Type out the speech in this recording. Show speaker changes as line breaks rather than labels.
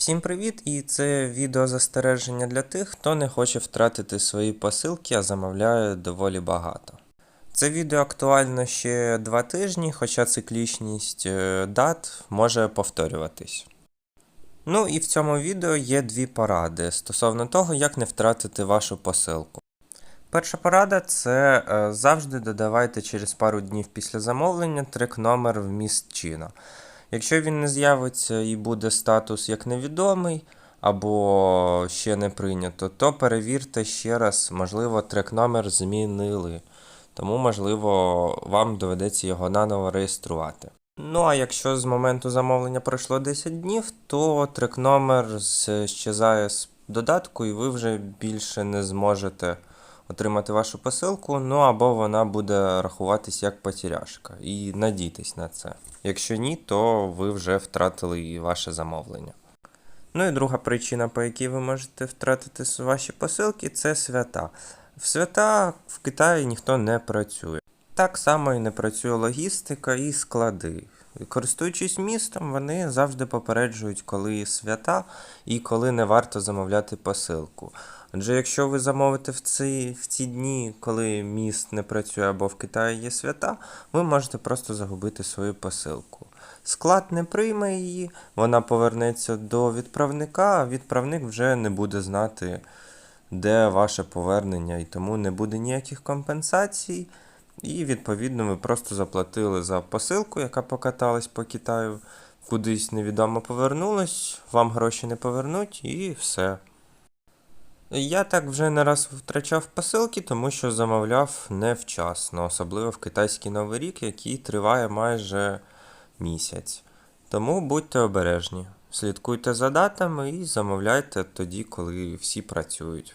Всім привіт! І це відео застереження для тих, хто не хоче втратити свої посилки, а замовляє доволі багато. Це відео актуально ще два тижні, хоча циклічність е, дат може повторюватись. Ну і в цьому відео є дві поради стосовно того, як не втратити вашу посилку. Перша порада це е, завжди додавайте через пару днів після замовлення трек номер вміст чина. Якщо він не з'явиться і буде статус як невідомий або ще не прийнято, то перевірте ще раз, можливо, трек номер змінили. Тому, можливо, вам доведеться його наново реєструвати. Ну а якщо з моменту замовлення пройшло 10 днів, то трек номер щезає з додатку, і ви вже більше не зможете отримати вашу посилку, ну або вона буде рахуватись як потеряшка. І надійтесь на це. Якщо ні, то ви вже втратили і ваше замовлення. Ну і друга причина, по якій ви можете втратити ваші посилки, це свята. В свята в Китаї ніхто не працює. Так само і не працює логістика і склади. Користуючись містом, вони завжди попереджують, коли свята і коли не варто замовляти посилку. Адже якщо ви замовите в ці, в ці дні, коли міст не працює або в Китаї є свята, ви можете просто загубити свою посилку. Склад не прийме її, вона повернеться до відправника, а відправник вже не буде знати, де ваше повернення, і тому не буде ніяких компенсацій. І відповідно ви просто заплатили за посилку, яка покаталась по Китаю, кудись невідомо повернулась, вам гроші не повернуть і все. Я так вже не раз втрачав посилки, тому що замовляв невчасно, особливо в китайський новий рік, який триває майже місяць. Тому будьте обережні, слідкуйте за датами і замовляйте тоді, коли всі працюють.